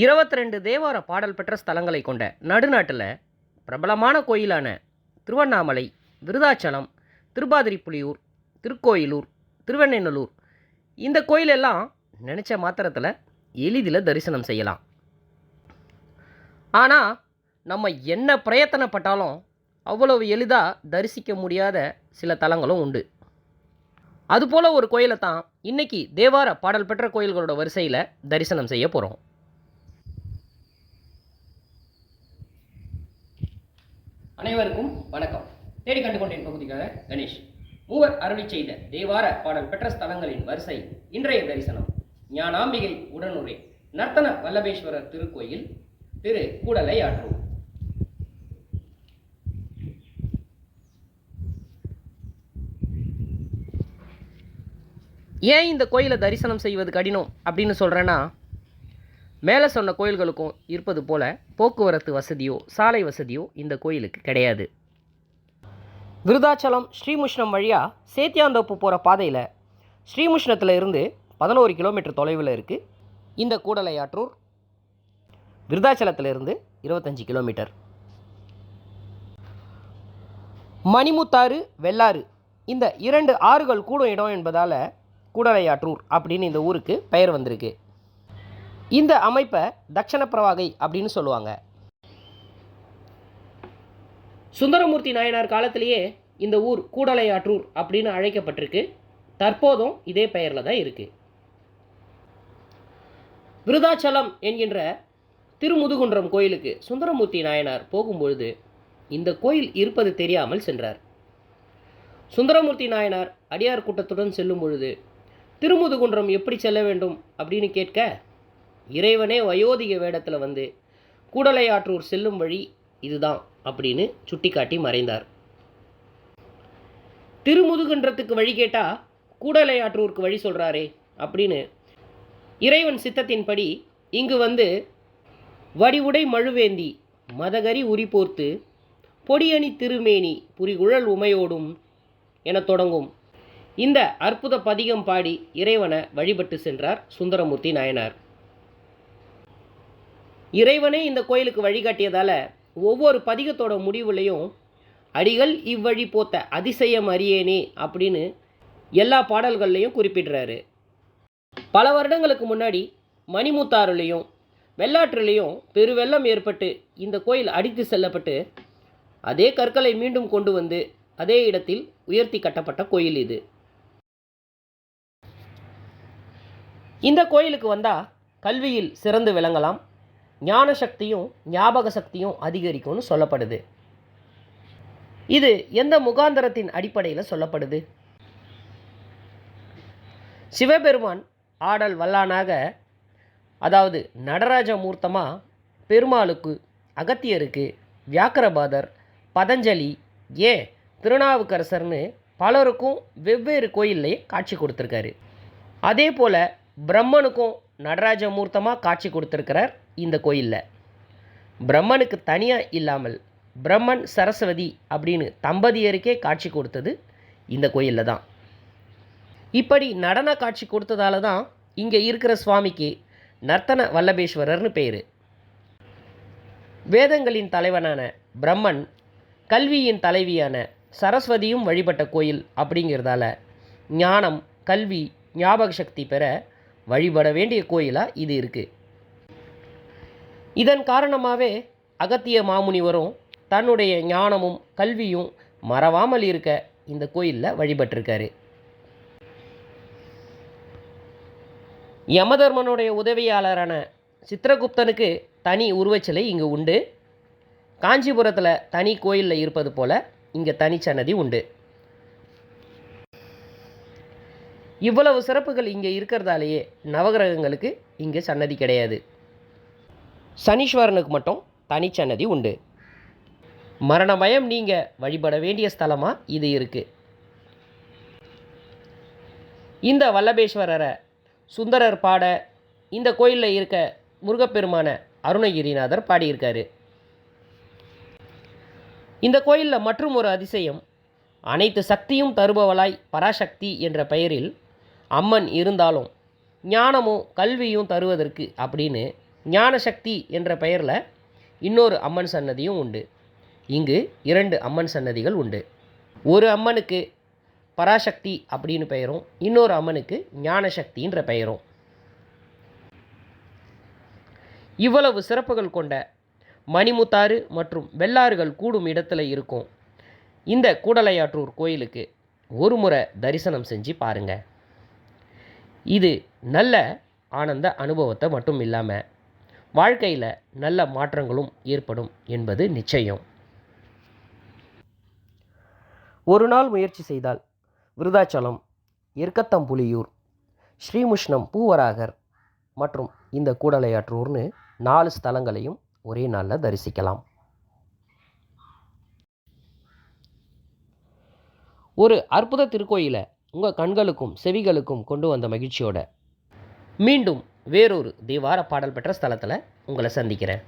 இருபத்தி ரெண்டு தேவார பாடல் பெற்ற ஸ்தலங்களை கொண்ட நடுநாட்டில் பிரபலமான கோயிலான திருவண்ணாமலை விருதாச்சலம் திருப்பாதிரிப்புலியூர் திருக்கோயிலூர் திருவெண்ணெய்நல்லூர் இந்த கோயிலெல்லாம் நினச்ச மாத்திரத்தில் எளிதில் தரிசனம் செய்யலாம். ஆனால் நம்ம என்ன பிரயத்தனப்பட்டாலும் அவ்வளவு எளிதாக தரிசிக்க முடியாத சில தலங்களும் உண்டு. அதுபோல் ஒரு கோயிலை தான் இன்றைக்கி தேவார பாடல் பெற்ற கோயில்களோட வரிசையில் தரிசனம் செய்ய போகிறோம் அனைவருக்கும் வணக்கம். தேடி கண்டு கொண்டேன் பகுதிக்காக கணேஷ். மூவர் அருளி செய்த தேவார பாடல் பெற்ற ஸ்தலங்களின் வரிசை இன்றைய தரிசனம். ஞானாம்பிகை உடனுரை. நர்த்தன வல்லபேஸ்வரர் திருக்கோயில் திரு கூடலை ஆற்றூர் ஏன் இந்த கோயிலை தரிசனம் செய்வது கடினம் அப்படின்னு சொல்கிறேன்னா மேலே சொன்ன கோயில்களுக்கும் இருப்பது போல போக்குவரத்து வசதியோ சாலை வசதியோ இந்த கோயிலுக்கு கிடையாது. விருதாச்சலம் ஸ்ரீமுஷ்ணம் வழியாக சேத்தியாந்தோப்பு போகிற பாதையில் ஸ்ரீமுஷ்ணத்தில் இருந்து பதினோரு கிலோமீட்டர் தொலைவில் இருக்குது இந்த கூடலையாற்றூர் விருதாச்சலத்தில் இருந்து இருபத்தஞ்சி கிலோமீட்டர். மணிமுத்தாறு வெள்ளாறு இந்த இரண்டு ஆறுகள் கூடும் இடம் என்பதால் கூடலையாற்றூர் அப்படின்னு இந்த ஊருக்கு பெயர் வந்திருக்கு. இந்த அமைப்பை தட்சண பிரவாகை அப்படின்னு சொல்லுவாங்க. சுந்தரமூர்த்தி நாயனார் காலத்திலேயே இந்த ஊர் கூடலையாற்றூர் அப்படின்னு அழைக்கப்பட்டிருக்கு. தற்போதும் இதே பெயரில் தான் இருக்குது விருதாச்சலம் என்கின்ற திருமுதுகுன்றம் கோயிலுக்கு சுந்தரமூர்த்தி நாயனார் போகும்பொழுது இந்த கோயில் இருப்பது தெரியாமல் சென்றார். சுந்தரமூர்த்தி நாயனார் அடியார் கூட்டத்துடன் செல்லும் பொழுது திருமுதுகுன்றம் எப்படி செல்ல வேண்டும் அப்படின்னு கேட்க இறைவனே வயோதிக வேடத்தில் வந்து கூடலையாற்றூர் செல்லும் வழி இதுதான் அப்படின்னு சுட்டிக்காட்டி மறைந்தார். திருமுதுகுன்றத்துக்கு வழி கேட்டால் கூடலையாற்றூருக்கு வழி சொல்கிறாரே அப்படின்னு இறைவன் சித்தத்தின்படி இங்கு வந்து வடிவுடை மழுவேந்தி மதகரி உரி போர்த்து பொடியணி திருமேனி புரிகுழல் உமையோடும் என தொடங்கும். இந்த அற்புத பதிகம் பாடி இறைவனை வழிபட்டு சென்றார் சுந்தரமூர்த்தி நாயனார். இறைவனே இந்த கோயிலுக்கு வழிகாட்டியதால் ஒவ்வொரு பதிகத்தோட முடிவுலையும் அடிகள் இவ்வழி போத்த அதிசயம் அறியேனே அப்படின்னு எல்லா பாடல்கள்லையும் குறிப்பிடுறாரு. பல வருடங்களுக்கு முன்னாடி மணிமுத்தாறுலேயும் வெள்ளாற்றுலேயும் பெருவெள்ளம் ஏற்பட்டு இந்த கோயில் அடித்து செல்லப்பட்டு அதே கற்களை மீண்டும் கொண்டு வந்து அதே இடத்தில் உயர்த்தி கட்டப்பட்ட கோயில் இது. இந்த கோயிலுக்கு வந்தால் கல்வியில் சிறந்து விளங்கலாம். ஞான சக்தியும் ஞாபக சக்தியும் அதிகரிக்கும்னு சொல்லப்படுது. இது எந்த முகாந்தரத்தின் அடிப்படையில் சொல்லப்படுது? சிவபெருமான் ஆடல் வல்லானாக அதாவது நடராஜ மூர்த்தமாக பெருமாளுக்கு அகத்தியருக்கு வியாக்கரபாதர் பதஞ்சலி ஏன் திருநாவுக்கரசர்னு பலருக்கும் வெவ்வேறு கோயில்லே காட்சி கொடுத்துருக்காரு. அதே போல் பிரம்மனுக்கும் நடராஜ மூர்த்தமாக காட்சி கொடுத்துருக்கிறார். இந்த கோயிலில். பிரம்மனுக்கு தனியாக இல்லாமல் பிரம்மன் சரஸ்வதி அப்படின்னு தம்பதியருக்கே காட்சி கொடுத்தது இந்த கோயிலில் தான். இப்படி நடன காட்சி கொடுத்ததால தான் இங்கே இருக்கிற சுவாமிக்கு நர்த்தன வல்லபேஸ்வரர்னு பேர். வேதங்களின் தலைவனான பிரம்மன் கல்வியின் தலைவியான சரஸ்வதியும் வழிபட்ட கோயில் அப்படிங்கிறதால ஞானம் கல்வி ஞாபக சக்தி பெற வழிபட வேண்டிய கோயிலாக இது இருக்குது இதன் காரணமாகவே அகத்திய மாமுனிவரும் தன்னுடைய ஞானமும் கல்வியும் மறவாமல் இருக்க இந்த கோயிலில் வழிபட்டிருக்காரு. யமதர்மனுடைய உதவியாளரான சித்திரகுப்தனுக்கு தனி உருவச்சிலை இங்கு உண்டு. காஞ்சிபுரத்தில் தனி கோயிலில் இருப்பது போல இங்கே தனிச்சன்னதி உண்டு. இவ்வளவு சிறப்புகள் இங்கே இருக்கிறதாலேயே நவகிரகங்களுக்கு இங்கே சன்னதி கிடையாது. சனீஸ்வரனுக்கு மட்டும் தனிச்சன்னதி உண்டு. மரணமயம் நீங்கள் வழிபட வேண்டிய ஸ்தலமாக இது இருக்குது இந்த வல்லபேஸ்வரரை சுந்தரர் பாட இந்த கோயிலில் இருக்க முருகப்பெருமான அருணகிரிநாதர் பாடியிருக்காரு. இந்த கோயிலில் மற்றும் ஒரு அதிசயம் அனைத்து சக்தியும் தருபவளாய் பராசக்தி என்ற பெயரில் அம்மன் இருந்தாலும் ஞானமும் கல்வியும் தருவதற்கு அப்படின்னு ஞானசக்தி என்ற பெயரில் இன்னொரு அம்மன் சன்னதியும் உண்டு. இங்கு இரண்டு அம்மன் சன்னதிகள் உண்டு. ஒரு அம்மனுக்கு பராசக்தி அப்படின்னு பெயரும் இன்னொரு அம்மனுக்கு ஞானசக்தின்ற பெயரும். இவ்வளவு சிறப்புகள் கொண்ட மணிமுத்தாறு மற்றும் வெள்ளாறுகள் கூடும் இடத்துல இருக்கும் இந்த கூடலையாற்றூர் கோயிலுக்கு ஒரு முறை தரிசனம் செஞ்சு பாருங்கள் இது நல்ல ஆனந்த அனுபவத்தை மட்டும் இல்லாமல் வாழ்க்கையில் நல்ல மாற்றங்களும் ஏற்படும் என்பது நிச்சயம். ஒரு நாள் முயற்சி செய்தால் விருதாச்சலம் எர்க்கத்தம்புலியூர் ஸ்ரீமுஷ்ணம் பூவராகர் மற்றும் இந்த கூடலையாற்றூர்னு நாலு ஸ்தலங்களையும் ஒரே நாளில் தரிசிக்கலாம். ஒரு அற்புத திருக்கோயிலை உங்கள் கண்களுக்கும் செவிகளுக்கும் கொண்டு வந்த மகிழ்ச்சியோட மீண்டும் வேறொரு தேவார பாடல் பெற்ற ஸ்தலத்தில் உங்களை சந்திக்கிறேன்.